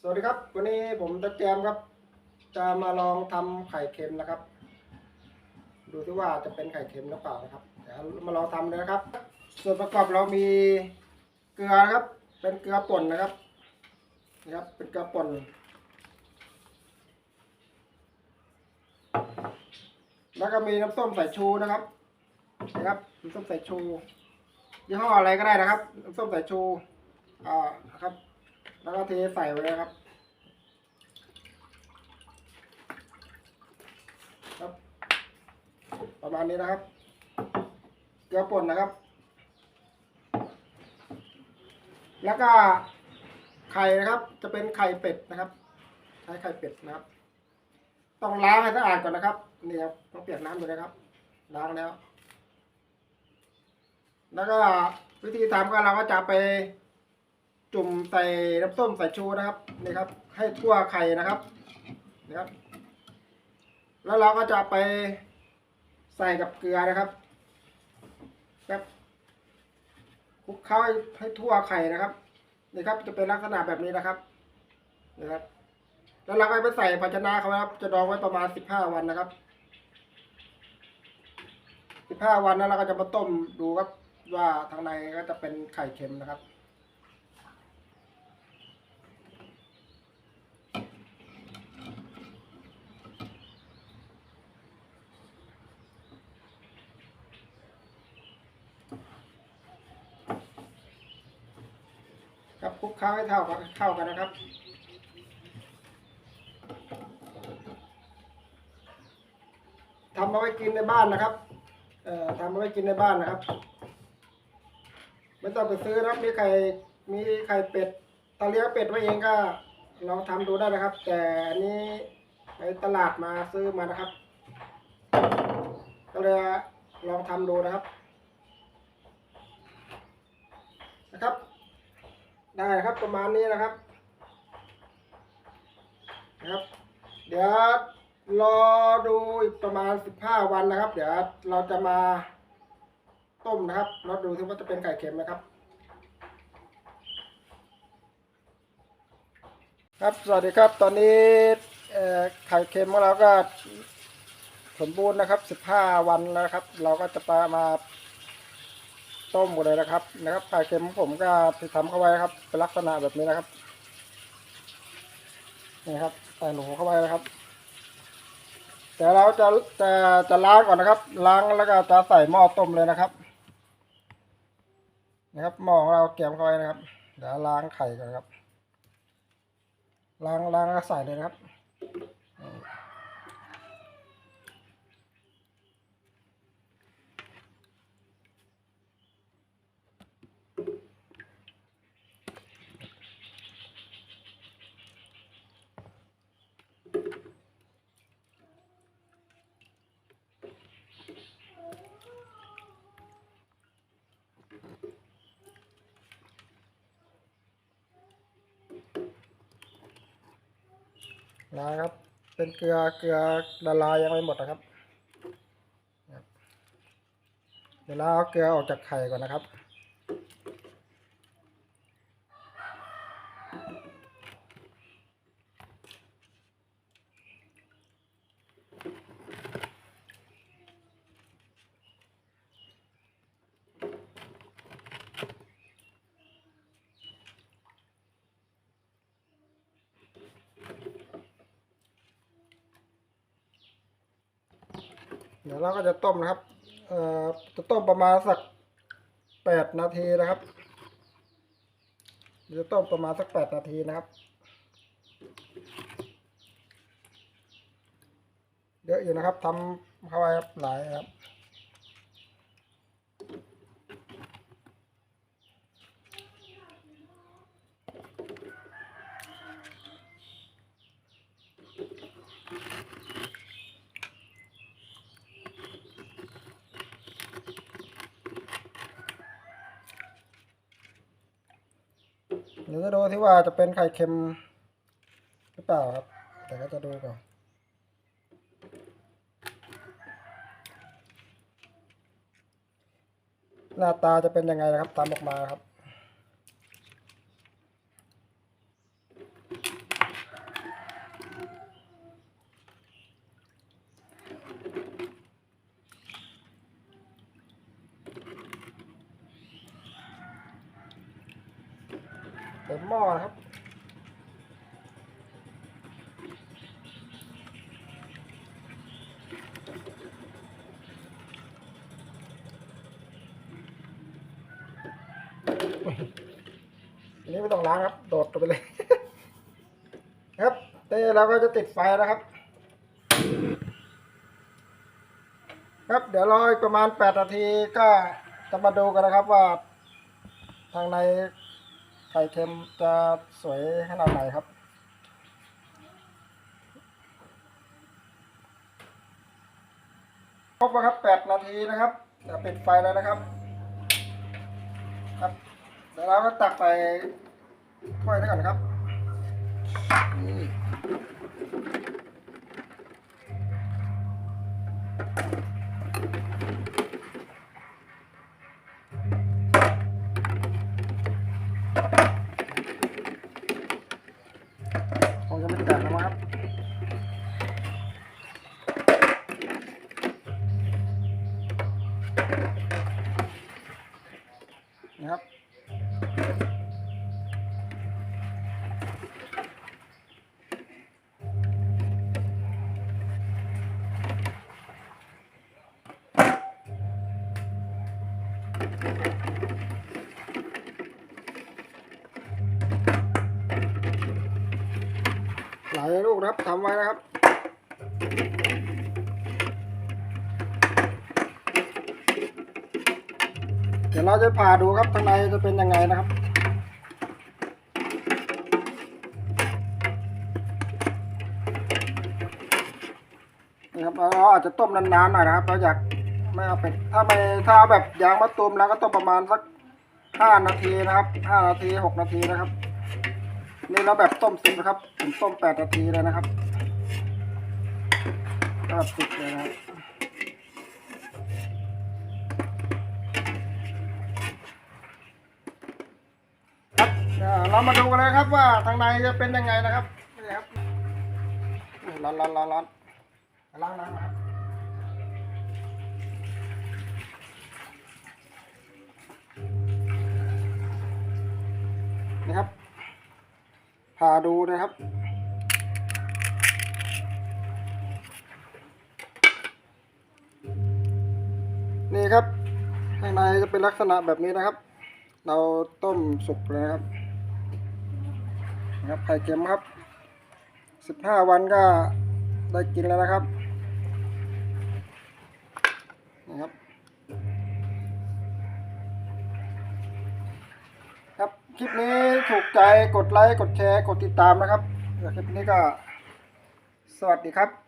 สวัสดีครับ วันนี้ผมตะแจมครับ จะมาลองทำไข่เค็มนะครับ ดูที่ว่าจะเป็นไข่เค็มหรือเปล่านะครับเดี๋ยวมาลองทำเลยนะครับ ส่วนประกอบเรามีเกลือครับ เป็นเกลือป่นนะครับนะครับ เป็นเกลือป่น แล้วก็มีน้ำส้มสายชูนะครับนะครับน้ำส้มสายชูยี่ห้ออะไรก็ได้นะครับน้ำส้มสายชูอ่านะครับ แล้วก็เทใส่ไว้เลยครับ ครับ ประมาณนี้นะครับ เกลือป่นนะครับ แล้วก็ไข่นะครับ จะเป็นไข่เป็ดนะครับใช้ไข่เป็ดนะครับ ต้องล้างให้สะอาดก่อนนะครับ นี่ครับต้องเปียกน้ำอยู่นะครับ ล้างแล้ว แล้วก็วิธีทำก็เราก็จะไป จุ่มใส่น้ำส้มสายชูนะครับนี่ครับ ให้ทั่วไข่นะครับนะครับ แล้วเราก็จะไปใส่กับเกลือนะครับครับคลุกเคล้าให้ทั่วไข่นะครับนี่ครับ จะเป็นลักษณะแบบนี้นะครับนะครับ แล้วเราก็ไปใส่ภาชนะเขาครับ จะดองไว้ประมาณสิบห้าวันนะครับสิบห้าวันแล้วเราก็จะมาต้มดูครับว่าทางในก็จะเป็นไข่เค็มนะครับ กับคลุกเคล้าให้เท่ากันเข้ากันนะครับ ทำเอาไว้กินในบ้านนะครับ เอ่อทำเอาไว้กินในบ้านนะครับ ไม่ต้องไปซื้อนะครับ มีไข่มีไข่เป็ดตาเลี้ยงเป็ดไว้เองก็ลองทำดูได้นะครับ แต่อันนี้ไปตลาดมาซื้อมานะครับ ก็เลยลองทำดูนะครับ นะครับ ได้ครับประมาณนี้นะครับนะครับ เดี๋ยวรอดูอีกประมาณสิบห้าวันนะครับ เดี๋ยวเราจะมาต้มนะครับเราดูที่ว่าจะเป็นไข่เค็มนะครับ ครับสวัสดีครับตอนนี้ไข่เค็มของเราก็สมบูรณ์นะครับสิบห้าวันแล้วนะครับ เราก็จะมา ต้มหมดเลยนะครับ นะครับไข่เค็มผมก็ที่ทำเข้าไว้ครับ เป็นลักษณะแบบนี้นะครับนี่ครับใส่หนูเข้าไปนะครับแต่เราจะจะจะล้างก่อนนะครับ ล้างแล้วก็จะใส่หม้อต้มเลยนะครับ นะครับหม้อของเราเก็บเข้าไว้นะครับเดี๋ยวล้างไข่ก่อนครับ ล้างล้างแล้วใส่เลยนะครับ นะครับ เป็นเกลือเกลือละลายยังไม่หมดนะครับครับเดี๋ยวเราเอาเกลือออกจากไข่ก่อนนะครับ เดี๋ยวเราก็จะต้มนะครับเอ่อจะต้มประมาณสักแปดนาทีนะครับจะต้มประมาณสักแปดนาทีนะครับ เยอะอยู่นะครับทำเข้าไปหลายครับ เดี๋ยวจะดูที่ว่าจะเป็นไข่เค็มหรือเปล่าครับ แต่ก็จะดูก่อนหน้าตาจะเป็นยังไงนะครับตามออกมาครับ หม้อนะครับอันนี้ไม่ต้องล้างครับ โดดไปเลย ครับเต้เราก็จะติดไฟนะครับ ครับเดี๋ยวรออีกประมาณแปดนาทีก็จะมาดูกันนะครับว่า ทางใน ไข่เค็มจะสวยขนาดไหนครับ ครบแล้วครับแปดนาทีนะครับจะปิดไฟแล้วนะครับ ครับเดี๋ยวเราก็ตักใส่ถ้วยได้ก่อนครับนี่ งจะไม่แตกแล้วมั้งนะครับ นะครับทำไว้นะครับ เดี๋ยวเราจะผ่าดูครับข้างในจะเป็นยังไงนะครับนี่ครับเราอาจจะต้มนานๆหน่อยนะครับเราอยากไม่เอาเป็ดถ้าไม่ถ้าเอาแบบยางมะตูมแล้วก็ต้มประมาณสักห้านาทีนะครับห้านาทีหกนาทีนะครับ นี่เราแบบต้มสุกนะครับผมต้มแปดนาทีเลยนะครับก็แบบสุกเลยนะครับครับเอ่อเรามาดูกันเลยครับว่าทางในจะเป็นยังไงนะครับนี่ครับร้อนร้อนร้อนร้อนล้างน้ำนะครับ พาดูนะครับ นี่ครับข้างในจะเป็นลักษณะแบบนี้นะครับ เราต้มสุกเลยครับนะครับไข่เค็มครับสิบห้าวันก็ได้กินแล้วนะครับ คลิปนี้ถูกใจกดไลค์ กดแชร์ กดติดตามนะครับคลิปนี้ก็สวัสดีครับ